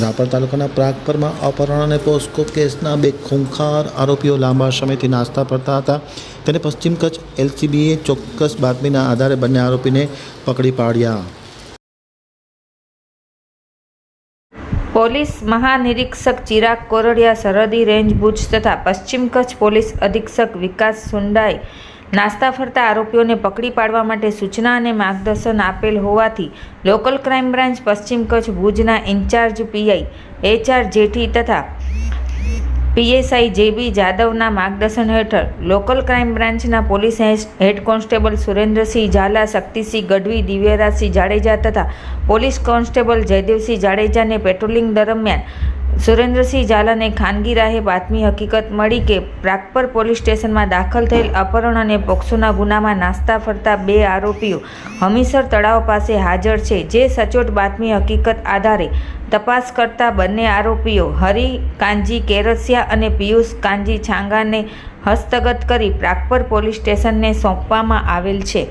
રાપર તાલુકાના પ્રાગપરમાં અપહરણ અને પોસ્કો કેસના બે ખૂંખાર આરોપીઓ લાંબા સમયથી નાસ્તા પડતા હતા. તેને પશ્ચિમ કચ્છ એલસીબીએ ચોક્કસ બાતમીના આધારે બંને આરોપીને પકડી પાડ્યા. પોલીસ મહાનિરીક્ષક ચિરાગ કોરડિયા સરહદી રેન્જ ભુજ તથા પશ્ચિમ કચ્છ પોલીસ અધિક્ષક વિકાસ સુંડાએ નાસ્તા ફરતા આરોપીઓને પકડી પાડવા માટે સૂચના અને માર્ગદર્શન આપેલ હોવાથી લોકલ ક્રાઇમ બ્રાન્ચ પશ્ચિમ કચ્છ ભુજના ઇન્ચાર્જ પીઆઈ એચઆર જેઠી તથા પીએસઆઈ જેબી જાદવના માર્ગદર્શન હેઠળ લોકલ ક્રાઇમ બ્રાન્ચના police head constable Surendrasinh Zala, Shaktisinh Gadhvi, Divyarajsinh Jadeja તથા પોલીસ કોન્સ્ટેબલ જયદેવસિંહ જાડેજાને પેટ્રોલિંગ દરમિયાન સુરેન્દ્રસિંહ ઝાલાને ખાનગી રાહે બાતમી હકીકત મળી કે પ્રાગપર પોલીસ સ્ટેશનમાં દાખલ થયેલ અપહરણ અને પોક્સોના ગુનામાં નાસ્તા ફરતા બે આરોપીઓ હમીસર તળાવ પાસે હાજર છે. જે સચોટ બાતમી હકીકત આધારે તપાસ કરતા બંને આરોપીઓ હરિ કાંજી કેરસિયા અને પિયુષ કાંજી છાંગાને હસ્તગત કરી પ્રાગપર પોલીસ સ્ટેશનને સોંપવામાં આવેલ છે.